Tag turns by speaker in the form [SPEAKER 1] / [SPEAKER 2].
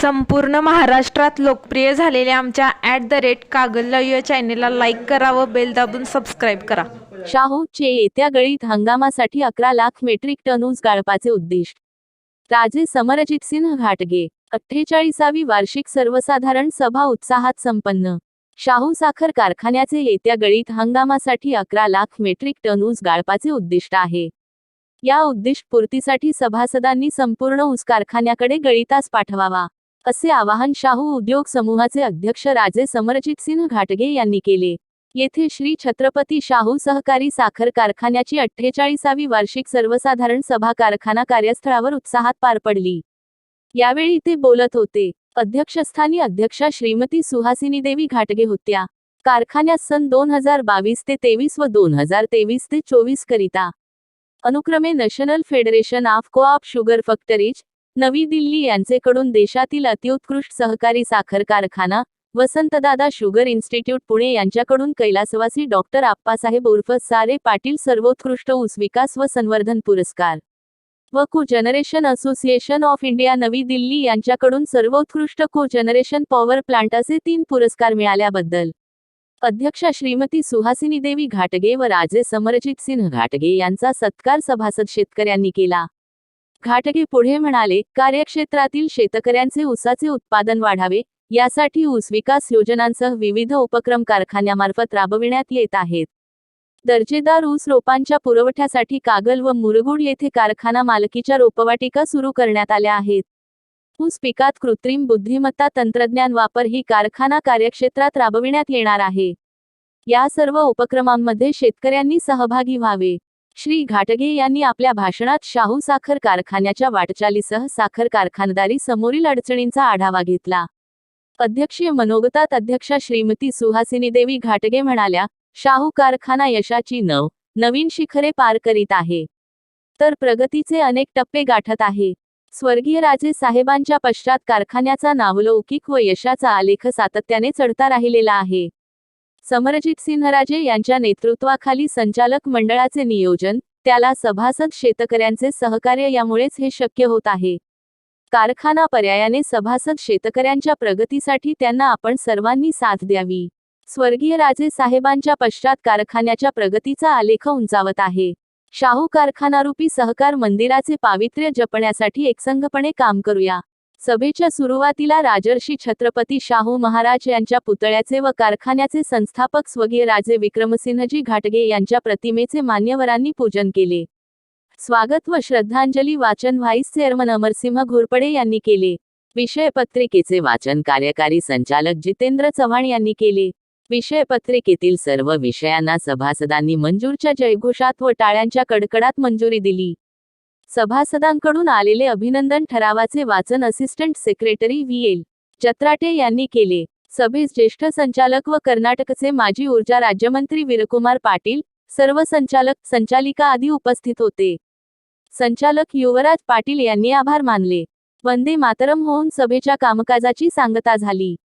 [SPEAKER 1] संपूर्ण महाराष्ट्रात लोकप्रिय झालेल्या आमच्या ॲट द रेट कागल या चॅनेलला लाईक करा व बेल दाबून सबस्क्राईब करा.
[SPEAKER 2] शाहूचे येत्या गळीत हंगामासाठी अकरा लाख मेट्रिक टन ऊस गाळपाचे उद्दिष्ट. राजे समरजित सिंह घाटगे अठ्ठेचाळीसावी वार्षिक सर्वसाधारण सभा उत्साहात संपन्न. शाहू साखर कारखान्याचे येत्या गळीत हंगामासाठी अकरा लाख मेट्रिक टन ऊस गाळपाचे उद्दिष्ट आहे. या उद्दिष्ट पूर्तीसाठी सभासदांनी संपूर्ण ऊस कारखान्याकडे गळीतास पाठवावा. असे आवाहन शाहू उद्योग समूहाचे अध्यक्ष राजे समरजित सिंह घाटगे यांनी केले. येथे श्री छत्रपती शाहू सहकारी साखर कारखान्याची अठ्ठेचाळीसावी वार्षिक सर्वसाधारण सभा कारखाना कार्यस्थळावर उत्साहात पार पडली. यावेळी ते बोलत होते. अध्यक्षस्थानी अध्यक्षा श्रीमती सुहासिनी देवी घाटगे होत्या. कारखान्यात सन दोन हजार बावीस ते तेवीस व दोन हजार तेवीस ते चोवीस करिता. अनुक्रमे national federation of coop sugar factories Navi Delhi यांचेकडून देशातील अतिउत्कृष्ट सहकारी साखर कारखाना वसंतदादा शुगर इन्स्टिट्यूट पुणे यांच्याकडून कैलासवासी डॉक्टर आप्पासाहेब उर्फ सारे पाटील सर्वोत्कृष्ट ऊस विकास व संवर्धन पुरस्कार. व को जनरेशन असोसिएशन ऑफ इंडिया नवी दिल्ली यांच्याकडून सर्वोत्कृष्ट को जनरेशन पॉवर प्लांट असे तीन पुरस्कार मिळाल्याबद्दल. अध्यक्षा श्रीमती सुहासिनी देवी घाटगे व राजे समरजित सिंह घाटगे यांचा सत्कार सभासद शेतकऱ्यांनी केला. घाटगे पुढे म्हणाले कार्यक्षेत्रातील शेतकऱ्यांचे ऊसाचे उत्पादन वाढावे यासाठी ऊस विकास योजनांसह विविध उपक्रम कारखान्यामार्फत राबविण्यात येत आहेत. दर्जेदार ऊस रोपांच्या पुरवठ्यासाठी कागल व मुरगुड येथे कारखाना मालकीच्या रोपवाटिका सुरू करण्यात आल्या आहेत. ऊस पिकात कृत्रिम बुद्धिमत्ता तंत्रज्ञान वापर ही कारखाना कार्यक्षेत्रात राबविण्यात येणार आहे. या सर्व उपक्रमांमध्ये शेतकऱ्यांनी सहभागी व्हावे. श्री घाटगे यांनी आपल्या भाषणात शाहू साखर कारखान्याच्या वाटचालीसह साखर कारखानदारी समोरील अडचणींचा आढावा घेतला. अध्यक्षीय मनोगतात अध्यक्षा श्रीमती सुहासिनी देवी घाटगे म्हणाल्या शाहू कारखाना यशाची नव नवीन शिखरे पार करीत आहे. तर प्रगतीचे अनेक टप्पे गाठत आहे. स्वर्गीय राजे साहेबांच्या पश्चात कारखान्याचा नावलौकिक व यशाचा आलेख सातत्याने चढता राहिलेला आहे. समरजित सिंहराजे यांच्या नेतृत्वाखाली संचालक मंडळाचे नियोजन त्याला सभासद शेतकऱ्यांचे सहकार्य यामुळेच हे शक्य होत आहे. कारखाना पर्यायाने सभासद शेतकऱ्यांच्या प्रगतीसाठी त्यांना आपण सर्वांनी साथ द्यावी. स्वर्गीय राजे साहेबांच्या पश्चात कारखान्याच्या प्रगतीचा आलेख उंचावत आहे. शाहू कारखानारूपी सहकार मंदिराचे पावित्र्य जपण्यासाठी एकसंघपणे काम करूया. सभेच्या सुरुवातीला राजर्षी छत्रपती शाहू महाराज यांच्या पुतळ्याचे व कारखान्याचे संस्थापक स्वर्गीय राजे विक्रमसिंहजी घाटगे यांच्या प्रतिमेचे मान्यवरांनी पूजन केले. स्वागत व श्रद्धांजली वाचन व्हाईस चेअरमन अमरसिंह घोरपडे यांनी केले. विषय पत्रिकेचे वाचन कार्यकारी संचालक जितेंद्र चव्हाण यांनी केले. विषय पत्रिकेतील सर्व विषयांना सभासदांनी मंजूरच्या जयघोषात व टाळ्यांच्या कडकडात मंजुरी दिली. सभासदांकडून आलेले अभिनंदन ठरावाचे वाचन assistant secretary V. L. Chatrate यांनी केले. सभेस ज्येष्ठ संचालक व कर्नाटकचे माजी ऊर्जा राज्यमंत्री वीरकुमार पाटील सर्व संचालक संचालिका आदी उपस्थित होते. संचालक युवराज पाटील यांनी आभार मानले. वंदे मातरम होऊन सभेच्या कामकाजाची सांगता झाली.